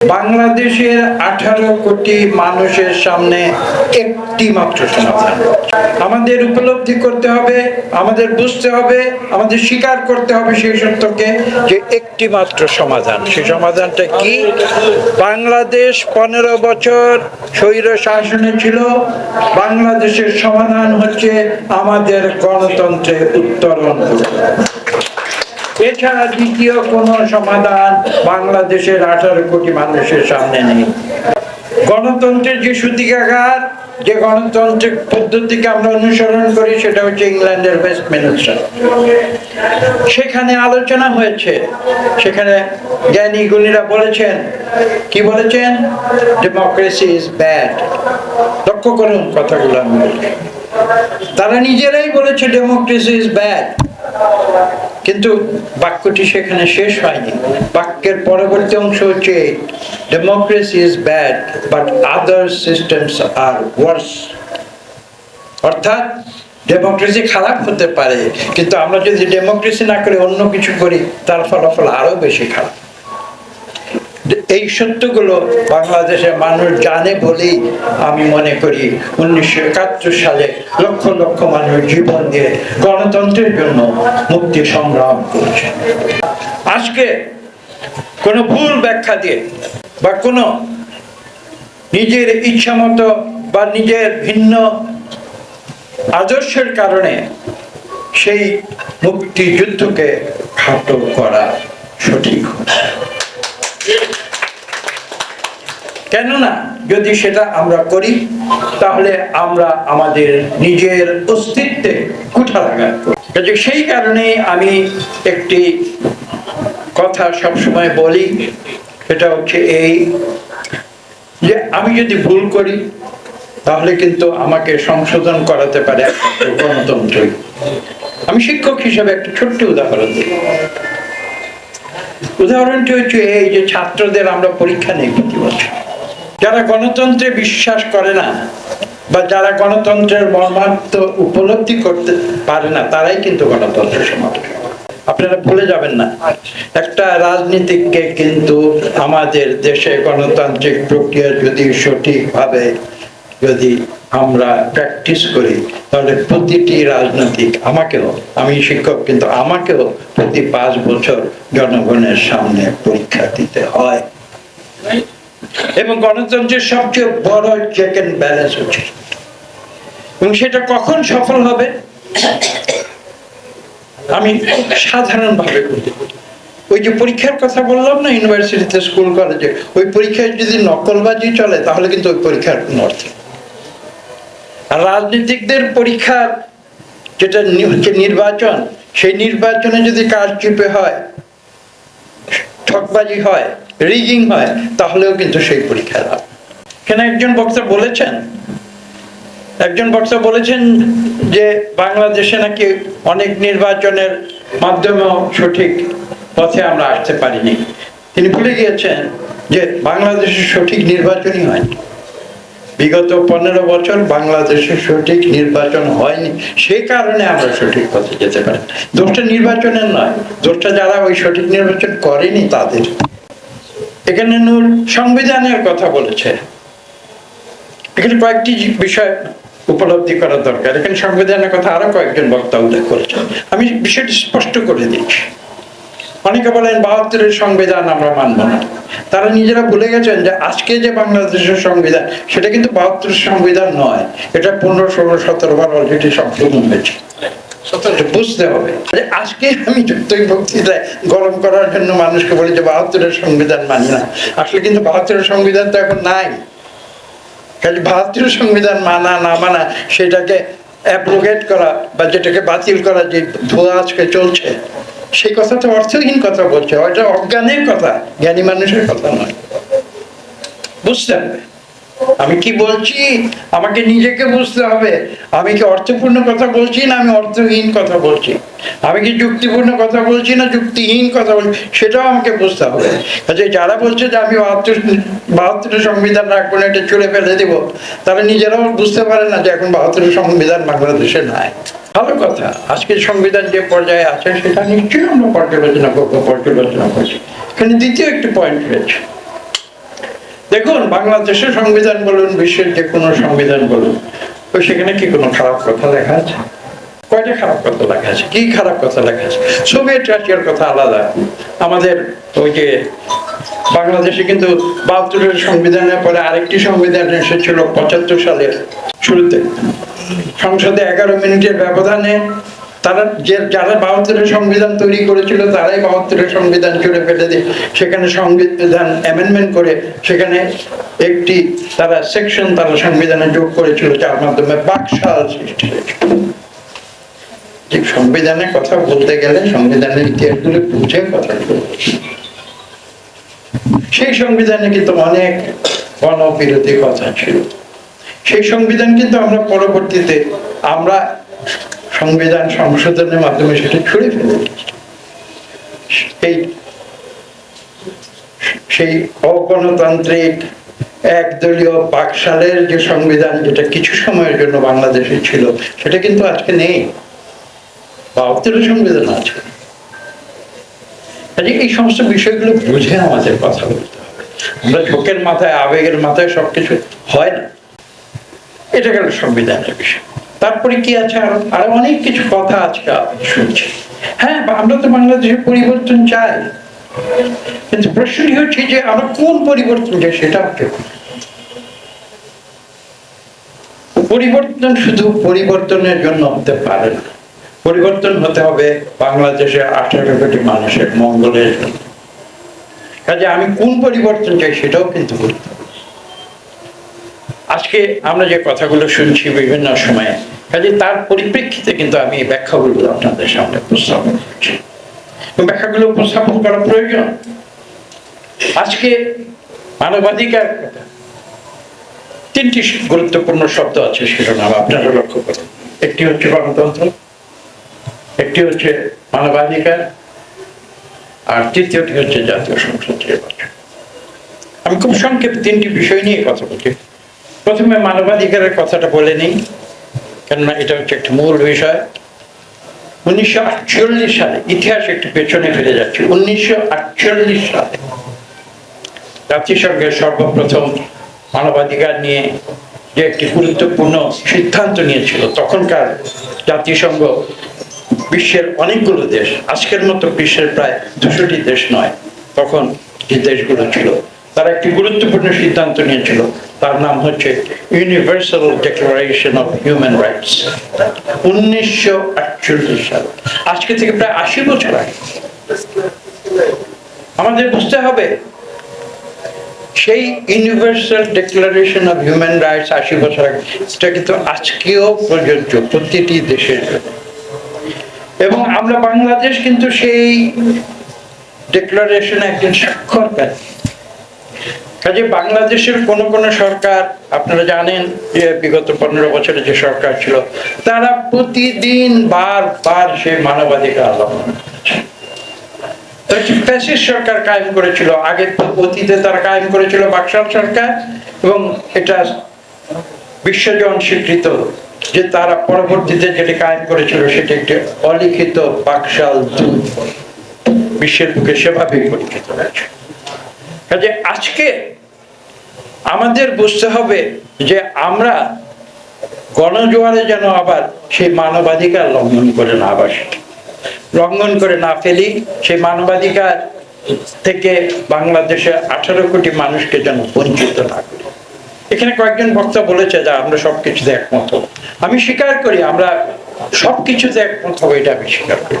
বাংলাদেশের আঠারো কোটি মানুষের সামনে একটি মাত্র সমাধান। আমাদের উপলব্ধি করতে হবে, আমাদের বুঝতে হবে, আমাদের স্বীকার করতে হবে সেই সত্যকে যে একটি মাত্র সমাধান। সেই সমাধানটা কি? বাংলাদেশ পনেরো বছর স্বৈর শাসনে ছিল, বাংলাদেশের সমাধান হচ্ছে আমাদের গণতন্ত্রে উত্তরণ। এছাড়া দ্বিতীয় কোনো সমাধান বাংলাদেশের আঠারো কোটি মানুষের সামনে নেই। গণতন্ত্রের যে সূতিকাগার যে গণতান্ত্রিক পদ্ধতিকে আমরা অনুসরণ করি, সেটা হচ্ছে ইংল্যান্ডের ওয়েস্টমিনিস্টার সেখানে আলোচনা হয়েছে। সেখানে জ্ঞানী গুণীরা বলেছেন, কি বলেছেন? ডেমোক্রেসি ইজ ব্যাড লক্ষ্য করুন কথাগুলো আমি তারা নিজেরাই বলেছে ডেমোক্রেসি ইজ ব্যাড কিন্তু বাক্যটি সেখানে শেষ হয়নি। বাক্যের পরবর্তী অংশ হচ্ছে democracy is bad but other systems are worse অর্থাৎ ডেমোক্রেসি খারাপ হতে পারে, কিন্তু আমরা যদি ডেমোক্রেসি না করে অন্য কিছু করি, তার ফলাফল আরও বেশি খারাপ। এই সত্যগুলো বাংলাদেশের মানুষ জানে বলেই আমি মনে করি। উনিশশো একাত্তর সালে লক্ষ লক্ষ মানুষ জীবন দিয়ে গণতন্ত্রের জন্য মুক্তি সংগ্রাম করেছে। আজকে কোনো ভুল ব্যাখ্যা দিয়ে বা কোনো নিজের ইচ্ছা মতো বা নিজের ভিন্ন আদর্শের কারণে সেই মুক্তিযুদ্ধকে খাটো করা সঠিক কেননা যদি সেটা আমরা করি, তাহলে আমরা আমাদের নিজের অস্তিত্বে কুঠারাঘাত করি কাজে সেই কারণে আমি একটি কথা সবসময় বলি, সেটা হচ্ছে এই যে আমি যদি ভুল করি, তাহলে কিন্তু আমাকে সংশোধন করাতে পারে গণতন্ত্রই। আমি শিক্ষক হিসেবে একটা ছোট্ট উদাহরণ দিই। উদাহরণটি হচ্ছে এই যে ছাত্রদের আমরা পরীক্ষা নেই প্রতি বছর। যারা গণতন্ত্রে বিশ্বাস করে না বা যারা গণতন্ত্রের মর্মার্থ উপলব্ধি করতে পারে না, তারাই কিন্তু গণতন্ত্র করে। আপনারা ভুলে যাবেন না একটা রাজনীতিককে কিন্তু আমাদের দেশে গণতান্ত্রিক প্রক্রিয়া যদি সঠিকভাবে যদি আমরা প্র্যাকটিস করি, তাহলে প্রতিটি রাজনৈতিক আমাকেও, আমি শিক্ষক কিন্তু আমাকেও প্রতি পাঁচ বছর জনগণের সামনে পরীক্ষা দিতে হয় এবং গণতন্ত্রের সবচেয়ে বড় চেক এন্ড ব্যালেন্স হচ্ছে। এবং সেটা কখন সফল হবে? আমি খুব সাধারণ ভাবে বলি ওই যে পরীক্ষার কথা বললাম না ইউনিভার্সিটিতে স্কুল কলেজে ওই পরীক্ষায় যদি নকলবাজি চলে, তাহলে কিন্তু ওই পরীক্ষার কোনো অর্থ আর রাজনীতিকদের পরীক্ষার যেটা হচ্ছে নির্বাচন, সেই নির্বাচনে যদি কারচুপে হয় ঠকবাজি হয়, রিগিং হয়, তাহলেও কিন্তু সেই পরীক্ষায় লাভ এখানে একজন বক্তা বলেছেন? একজন বক্তা বলেছেন যে বাংলাদেশে নাকি অনেক নির্বাচনের মাধ্যমেও সঠিক পথে আমরা আসতে পারিনি। তিনি ভুলে গিয়েছেন যে বাংলাদেশে সঠিক নির্বাচনই হয়নি। বিগত পনেরো বছর বাংলাদেশে সঠিক নির্বাচন হয়নি। সেই কারণে আমরা সঠিক পথে যেতে পারি। দোষটা নির্বাচনের নয়, দোষটা যারা ওই সঠিক নির্বাচন করেনি তাদের। এখানে নূর সংবিধানের কথা বলেছে। এখানে কয়েকটি বিষয় উপলব্ধি করা দরকার। এখানে সংবিধানের কথা আরও কয়েকজন বক্তা উল্লেখ করেছেন। আমি বিষয়টি স্পষ্ট করে দিচ্ছি। অনেকে বলেন বাহাত্তরের সংবিধান আমরা মানব না। তারা নিজেরা ভুলে গেছেন যে আজকে যে বাংলাদেশের সংবিধান, সেটা কিন্তু বাহাত্তরের সংবিধান নয়। এটা পনেরো, ষোলো, সতেরো বার অলরেডি সংশোধন হয়েছে বুঝতে হবে। আজকে আমি যতই বক্তৃতায় গরম করার জন্য মানুষকে বলি যে বাহাত্তরের সংবিধান মানি না, আসলে কিন্তু বাহাত্তরের সংবিধান তো এখন নাই। কাজে বাহাত্তরের সংবিধান মানা, না মানা, সেটাকে অ্যাপ্রোগেট করা বা যেটাকে বাতিল করা যে ধোয়া আজকে চলছে সেই কথা তো অর্থহীন কথা বলছে, ওইটা অজ্ঞানের কথা, জ্ঞানী মানুষের কথা নয়। বুঝতে আমি কি বলছি? আমাকে নিজেকে বুঝতে হবে। আমি কি অর্থপূর্ণ কথা বলছি না আমি অর্থহীন কথা বলছি? আমি কি যুক্তিপূর্ণ কথা বলছি না যুক্তিহীন কথা বলছি? সেটাও আমাকে বুঝতে হবে। কাজে যারা বলছে যে আমি বাহাত্তর বাহাত্তরের সংবিধান রাখব না এটা চলে ফেলে দেবো, তারা নিজেরাও বুঝতে পারে না যে এখন বাহাত্তরের সংবিধান বাংলাদেশে নাই। ভালো কথা। আজকের সংবিধান যে পর্যায়ে আছে, সেটা নিশ্চয়ই আমরা পর্যালোচনা করব, পর্যালোচনা করছি। এখানে দ্বিতীয় একটি পয়েন্ট রয়েছে। দেখুন বাংলাদেশের সংবিধান বলুন, বিশ্বের যে কোনো সংবিধান বলুন, তো সেখানে কি কোনো খারাপ কথা লেখা আছে? কয়টা খারাপ কথা লেখা আছে? কি খারাপ কথা লেখা আছে? সোভিয়েত রাশিয়ার কথা আলাদা। আমাদের ওই যে বাংলাদেশে কিন্তু বাহাত্তরের সংবিধানের পরে আরেকটি সংবিধান এসেছিল পঁচাত্তর সালের শুরুতে। সংসদে এগারো মিনিটের ব্যবধানে তারা যে, যারা বাহাত্তরের সংবিধান তৈরি করেছিল, তারাই বাহাত্তরের সংবিধান জুড়ে ফেলে দিয়ে সেখানে সংবিধান অ্যামেন্ডমেন্ট করে সেখানে একটি তারা সেকশন তারা সংবিধানে যোগ করেছিল, যার মাধ্যমে বাকশাল সৃষ্টি হয়েছিল। যে সংবিধানের কথা বলতে গেলে সংবিধানের ইতিহাসগুলো বুঝে কথা সেই সংবিধানে কিন্তু অনেক গণবিরোধী কথা ছিল। সেই সংবিধান কিন্তু আমরা পরবর্তীতে আমরা সংবিধান সংশোধনের মাধ্যমে সেটা ছুড়ে ফেলে। সেই সেই অগণতান্ত্রিক একদলীয় পাকশালের যে সংবিধান, যেটা কিছু সময়ের জন্য বাংলাদেশে ছিল, সেটা কিন্তু আজকে নেই। বাহাত্তরের সংবিধান আছে। কাজে এই সমস্ত বিষয়গুলো বুঝে আমাদের কথা বলতে হবে। আমরা ঝোঁকের মাথায়, আবেগের মাথায় সবকিছু হয় না। এটা গেল সংবিধানের বিষয়। তারপরে কি আছে আরও? আরও অনেক কিছু কথা আজকে শুনছি হ্যাঁ আমরা তো বাংলাদেশে পরিবর্তন চাই। কিন্তু প্রশ্নটি হচ্ছে যে আমরা কোন পরিবর্তন চাই সেটা পরিবর্তন শুধু পরিবর্তনের জন্য হতে পারে না। পরিবর্তন হতে হবে বাংলাদেশের আঠারো কোটি মানুষের মঙ্গলের জন্য। কাজে আমি কোন পরিবর্তন চাই সেটাও কিন্তু। আজকে আমরা যে কথাগুলো শুনছি বিভিন্ন সময়ে, কাজে তার পরিপ্রেক্ষিতে কিন্তু আমি এই ব্যাখ্যাগুলো আপনাদের সামনে উপস্থাপন করছি। ব্যাখ্যাগুলো উপস্থাপন করা প্রয়োজন। আজকে মানবাধিকার তিনটি গুরুত্বপূর্ণ শব্দ আছে শিরোনাম, আপনারা লক্ষ্য করুন। একটি হচ্ছে গণতন্ত্র, একটি হচ্ছে মানবাধিকার, আর তৃতীয়টি হচ্ছে জাতীয় সংসদ নির্বাচন। আমি খুব সংক্ষেপে তিনটি বিষয় নিয়ে কথা বলছি। প্রথমে মানবাধিকারের কথাটা বলে নিই, কেননা এটা হচ্ছে একটা মূল বিষয়। উনিশশো আটচল্লিশ সালে ইতিহাস একটু পেছনে ফিরে যাচ্ছে। উনিশশো আটচল্লিশ সালে জাতিসংঘের সর্বপ্রথম মানবাধিকার নিয়ে যে একটি গুরুত্বপূর্ণ সিদ্ধান্ত নিয়েছিল, তখনকার জাতিসংঘ বিশ্বের অনেকগুলো দেশ, আজকের মতো বিশ্বের প্রায় দুশোটি দেশ নয়, তখন যে দেশগুলো ছিল তারা একটি গুরুত্বপূর্ণ সিদ্ধান্ত নিয়েছিল। তার নাম হচ্ছে universal declaration of human rights উনিশশো আটচল্লিশ সাল। আজকে থেকে প্রায় আশি বছর আগে। আমাদের বুঝতে হবে, সেই universal declaration of human rights আশি বছর আগে, সেটা কিন্তু আজকেও প্রযোজ্য প্রতিটি দেশের এবং আমরা বাংলাদেশ কিন্তু সেই ডিক্লারেশনে একজন স্বাক্ষরকারী। কাজে বাংলাদেশের কোন কোন সরকার, আপনারা জানেন যে বিগত পনেরো বছরে যে সরকার ছিল, তারা প্রতিদিন বার বার মানবাধিকার লঙ্ঘন সরকার কায়েম করেছিল, আগে অতীতে তারা কায়েম করেছিল বাকশাল সরকার, এবং এটা বিশ্বজন স্বীকৃত যে তারা পরবর্তীতে যেটি কায়েম করেছিল সেটি একটি অলিখিত বাকশাল বিশ্বের বুকে সেভাবেই পরিচিত হয়েছে। কাজে আজকে আমাদের বুঝতে হবে যে আমরা গণজোয়ারে যেন আবার সেই মানবাধিকার লঙ্ঘন করে না বাসি। লঙ্ঘন করে না ফেলি, সেই মানবাধিকার থেকে বাংলাদেশে আঠারো কোটি মানুষকে যেন বঞ্চিত না করি। এখানে কয়েকজন বক্তা বলেছে যে আমরা সবকিছুতে একমত। আমি স্বীকার করি, আমরা সবকিছুতে একমত হব, এটা আমি স্বীকার করি।